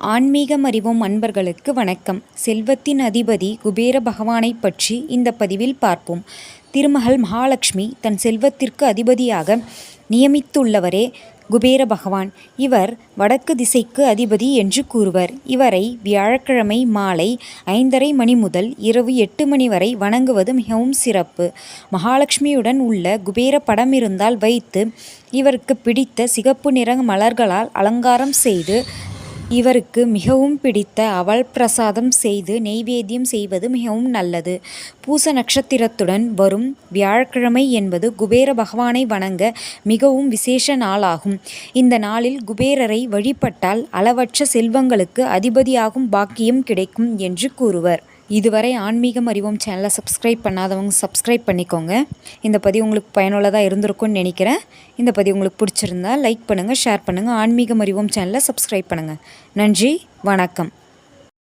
ஆன்மீகம் அறிவோம் அன்பர்களுக்கு வணக்கம். செல்வத்தின் அதிபதி குபேர பகவானை பற்றி இந்த பதிவில் பார்ப்போம். திருமகள் மகாலட்சுமி தன் செல்வத்திற்கு அதிபதியாக நியமித்துள்ளவரே குபேர பகவான். இவர் வடக்கு திசைக்கு அதிபதி என்று கூறுவர். இவரை வியாழக்கிழமை மாலை ஐந்தரை மணி முதல் இரவு எட்டு மணி வரை வணங்குவது மிகவும் சிறப்பு. மகாலட்சுமியுடன் உள்ள குபேர படம் இருந்தால் வைத்து இவருக்கு பிடித்த சிகப்பு நிற மலர்களால் அலங்காரம் செய்து இவருக்கு மிகவும் பிடித்த அவல் பிரசாதம் செய்து நெய்வேத்தியம் செய்வது மிகவும் நல்லது. பூச நட்சத்திரத்துடன் வரும் வியாழக்கிழமை என்பது குபேர பகவானை வணங்க மிகவும் விசேஷ நாளாகும். இந்த நாளில் குபேரரை வழிபட்டால் அளவற்ற செல்வங்களுக்கு அதிபதியாகும் பாக்கியம் கிடைக்கும் என்று கூறுவர். இதுவரை ஆன்மீகம் அறிவோம் சேனலை சப்ஸ்கிரைப் பண்ணாதவங்க சப்ஸ்கிரைப் பண்ணிக்கோங்க. இந்த பதிவு உங்களுக்கு பயனுள்ளதாக இருந்திருக்கும்னு நினைக்கிறேன். இந்த பதிவு உங்களுக்கு பிடிச்சிருந்தா லைக் பண்ணுங்கள் ஷேர் பண்ணுங்கள் ஆன்மீகம் அறிவோம் சேனலை சப்ஸ்கிரைப் பண்ணுங்கள் நன்றி வணக்கம்.